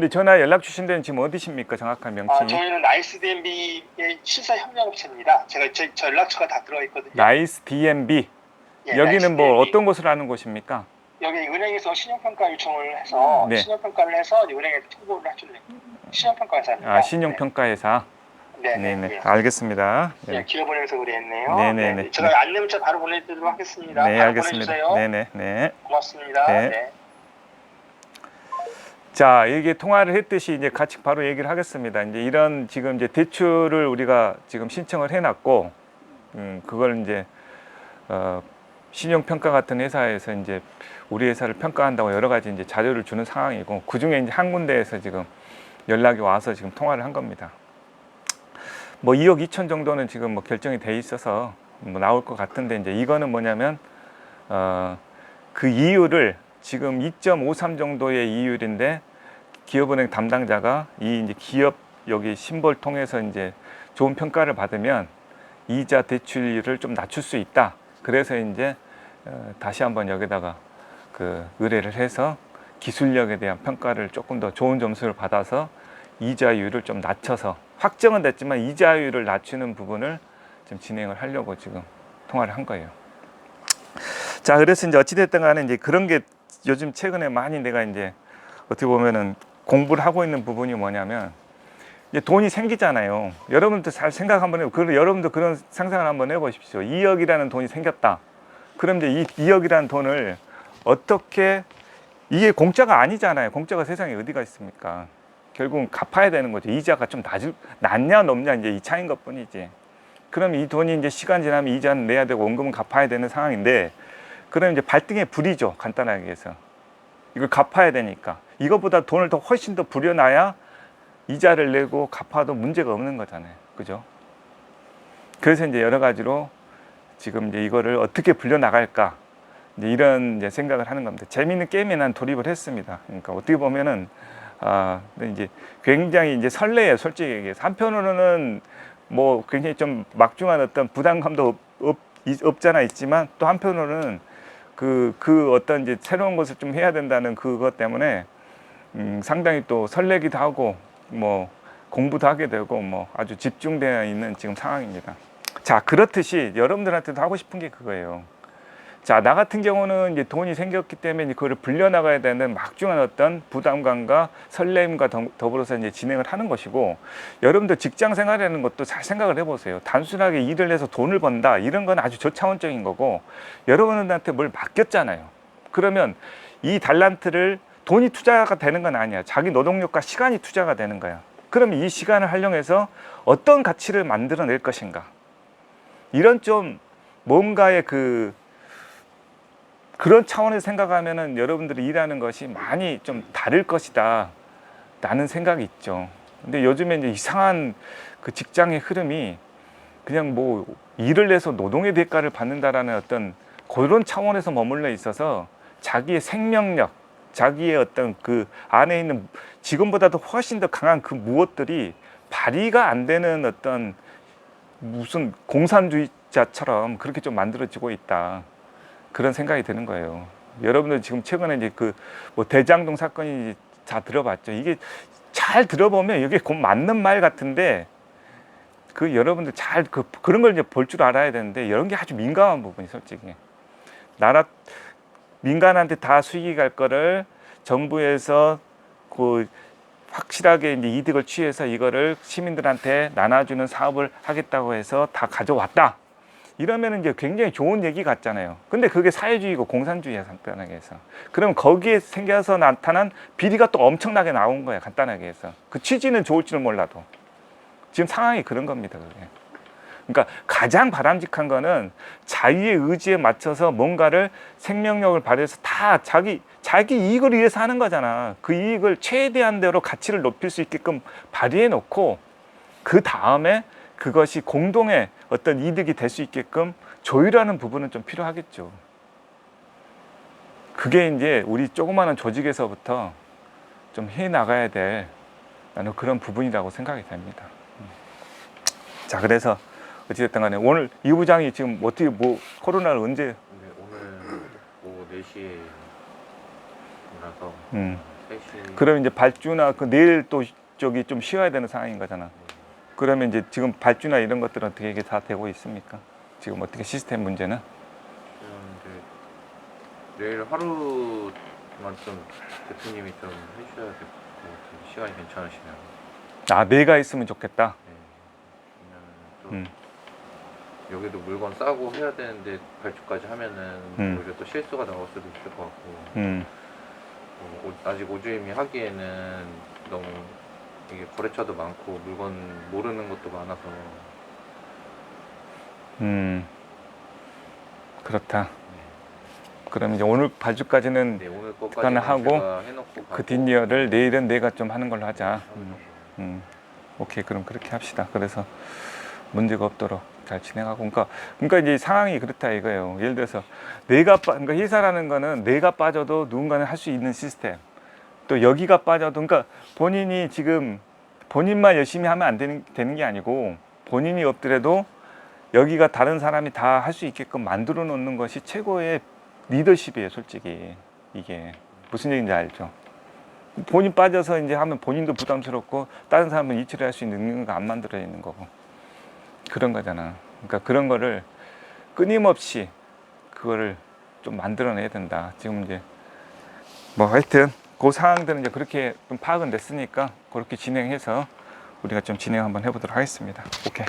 근데 전화 연락 주신 데는 지금 어디십니까? 정확한 아, 명칭이? 저희는 나이스 DMB의 실사 협력업체입니다. 제가 저, 저 연락처가 다 들어 있거든요. 나이스 DMB. 예, 여기는 뭐 DMB. 어떤 곳을 하는 곳입니까? 여기 은행에서 신용평가 요청을 해서 네. 신용평가를 해서 은행에 통보를 해주는 신용평가 회사입니다. 아, 신용평가 회사. 네, 네, 네네. 네. 예. 알겠습니다. 예, 네. 기업 보내면서 그랬네요. 네네네. 네, 제가 안내 문자 바로 보내드리도록 하겠습니다. 네, 바로 알겠습니다. 보내주세요. 네 네. 네. 고맙습니다. 네. 네. 자, 이게 통화를 했듯이 이제 같이 바로 얘기를 하겠습니다. 이제 이런 지금 이제 대출을 우리가 지금 신청을 해놨고, 음, 그걸 이제 어, 신용평가 같은 회사에서 이제 우리 회사를 평가한다고 여러 가지 이제 자료를 주는 상황이고, 그 중에 이제 한 군데에서 지금 연락이 와서 지금 통화를 한 겁니다. 뭐 2억 2천 정도는 지금 뭐 결정이 돼 있어서 뭐 나올 것 같은데 이제 이거는 뭐냐면 어, 그 이율을 지금 2.53 정도의 이율인데 기업은행 담당자가 이 이제 기업 여기 심볼 통해서 이제 좋은 평가를 받으면 이자 대출률을 좀 낮출 수 있다. 그래서 이제 어, 다시 한번 여기다가 그 의뢰를 해서 기술력에 대한 평가를 조금 더 좋은 점수를 받아서 이자율을 좀 낮춰서 확정은 됐지만 이자율을 낮추는 부분을 좀 진행을 하려고 지금 통화를 한 거예요. 자, 그래서 이제 어찌됐든 간에 이제 그런 게 요즘 최근에 많이 내가 이제 어떻게 보면은 공부를 하고 있는 부분이 뭐냐면 이제 돈이 생기잖아요. 여러분도 잘 생각 한번 해보. 그 여러분도 그런 상상을 한번 해보십시오. 2억이라는 돈이 생겼다. 그럼 이제 이 2억이라는 돈을 어떻게 이게 공짜가 아니잖아요. 공짜가 세상에 어디가 있습니까? 결국은 갚아야 되는 거죠. 이자가 좀 낮을, 낮냐 높냐 이제 이 차이인 것 뿐이지. 그럼 이 돈이 이제 시간 지나면 이자는 내야 되고 원금은 갚아야 되는 상황인데 그럼 이제 발등에 불이죠. 간단하게 해서. 이걸 갚아야 되니까. 이것보다 돈을 더 훨씬 더 부려놔야 이자를 내고 갚아도 문제가 없는 거잖아요. 그죠? 그래서 이제 여러 가지로 지금 이제 이거를 어떻게 불려나갈까 이제 이런 이제 생각을 하는 겁니다. 재미있는 게임에 난 돌입을 했습니다. 그러니까 어떻게 보면은 아 이제 굉장히 이제 설레요. 솔직히 얘기해서 한편으로는 뭐 굉장히 좀 막중한 어떤 부담감도 없, 없, 있- 없잖아 있지만 또 한편으로는 그, 그 어떤 이제 새로운 것을 좀 해야 된다는 그것 때문에 음, 상당히 또 설레기도 하고 뭐 공부도 하게 되고 뭐 아주 집중되어 있는 지금 상황입니다. 자 그렇듯이 여러분들한테도 하고 싶은 게 그거예요. 자 나 같은 경우는 이제 돈이 생겼기 때문에 그거를 불려나가야 되는 막중한 어떤 부담감과 설렘과 더- 더불어서 이제 진행을 하는 것이고 여러분들 직장 생활하는 것도 잘 생각을 해보세요. 단순하게 일을 해서 돈을 번다 이런 건 아주 저차원적인 거고 여러분들한테 뭘 맡겼잖아요. 그러면 이 달란트를 돈이 투자가 되는 건 아니야. 자기 노동력과 시간이 투자가 되는 거야. 그럼 이 시간을 활용해서 어떤 가치를 만들어낼 것인가? 이런 좀 뭔가의 그 그런 차원에서 생각하면은 여러분들이 일하는 것이 많이 좀 다를 것이다. 라는 생각이 있죠. 근데 요즘에 이제 이상한 그 직장의 흐름이 그냥 뭐 일을 해서 노동의 대가를 받는다라는 어떤 그런 차원에서 머물러 있어서 자기의 생명력, 자기의 어떤 그 안에 있는 지금보다도 훨씬 더 강한 그 무엇들이 발휘가 안 되는 어떤 무슨 공산주의자처럼 그렇게 좀 만들어지고 있다. 그런 생각이 드는 거예요. 여러분들 지금 최근에 이제 그 뭐 대장동 사건이 다 들어봤죠. 이게 잘 들어보면 이게 곧 맞는 말 같은데 그 여러분들 잘 그 그런 걸 이제 볼 줄 알아야 되는데 이런 게 아주 민감한 부분이 솔직히 나라 민간한테 다 수익이 갈 거를 정부에서 그 확실하게 이제 이득을 취해서 이거를 시민들한테 나눠주는 사업을 하겠다고 해서 다 가져왔다. 이러면 이제 굉장히 좋은 얘기 같잖아요. 근데 그게 사회주의고 공산주의야, 간단하게 해서. 그럼 거기에 생겨서 나타난 비리가 또 엄청나게 나온 거야, 간단하게 해서. 그 취지는 좋을지는 몰라도. 지금 상황이 그런 겁니다, 그게. 그러니까 가장 바람직한 거는 자유의 의지에 맞춰서 뭔가를 생명력을 발휘해서 다 자기 자기 이익을 위해서 하는 거잖아. 그 이익을 최대한대로 가치를 높일 수 있게끔 발휘해 놓고 그 다음에 그것이 공동의 어떤 이득이 될 수 있게끔 조율하는 부분은 좀 필요하겠죠. 그게 이제 우리 조그마한 조직에서부터 좀 해 나가야 될 나는 그런 부분이라고 생각이 됩니다. 음. 자, 그래서 어찌됐든 간에 오늘 이 부장이 지금 어떻게 뭐 코로나를 언제 근데 오늘 오후 4시에 일어나서 음, 셋이 그러면 이제 발주나 그 내일 또 저기 좀 쉬어야 되는 상황인 거잖아. 그러면 이제 지금 발주나 이런 것들은 어떻게 이게 다 되고 있습니까? 지금 어떻게 시스템 문제는? 지금 이제 내일 하루만 좀 대표님이 좀 해주셔야 될 것 같아요. 시간이 괜찮으시면. 아 내가 있으면 좋겠다. 네. 왜냐면 음. 여기도 물건 싸고 해야 되는데 발주까지 하면은 음. 오히려 또 실수가 나올 수도 있을 것 같고 음, 어, 오- 아직 오주임이 하기에는 너무 이게 거래처도 많고 물건 모르는 것도 많아서 음, 그렇다. 그럼 이제 오늘 발주까지는 네, 오늘 것까지는 하고 해놓고 그 뒷이어를 내일은 내가 좀 하는 걸로 하자. 하는 음. 음, 오케이 그럼 그렇게 합시다. 그래서 문제가 없도록 잘 진행하고 그러니까 그러니까 이제 상황이 그렇다 이거예요. 예를 들어서 내가 빠 그러니까 회사라는 거는 내가 빠져도 누군가는 할 수 있는 시스템. 또 여기가 빠져도 그러니까 본인이 지금 본인만 열심히 하면 안 되는 되는 게 아니고 본인이 없더라도 여기가 다른 사람이 다 할 수 있게끔 만들어 놓는 것이 최고의 리더십이에요, 솔직히. 이게 무슨 얘기인지 알죠? 본인 빠져서 이제 하면 본인도 부담스럽고 다른 사람은 이치를 할 수 있는 능력이 안 만들어 있는 거고 그런 거잖아. 그러니까 그런 거를 끊임없이 그거를 좀 만들어내야 된다. 지금 이제 뭐 하여튼 그 상황들은 이제 그렇게 좀 파악은 됐으니까 그렇게 진행해서 우리가 좀 진행 한번 해보도록 하겠습니다. 오케이.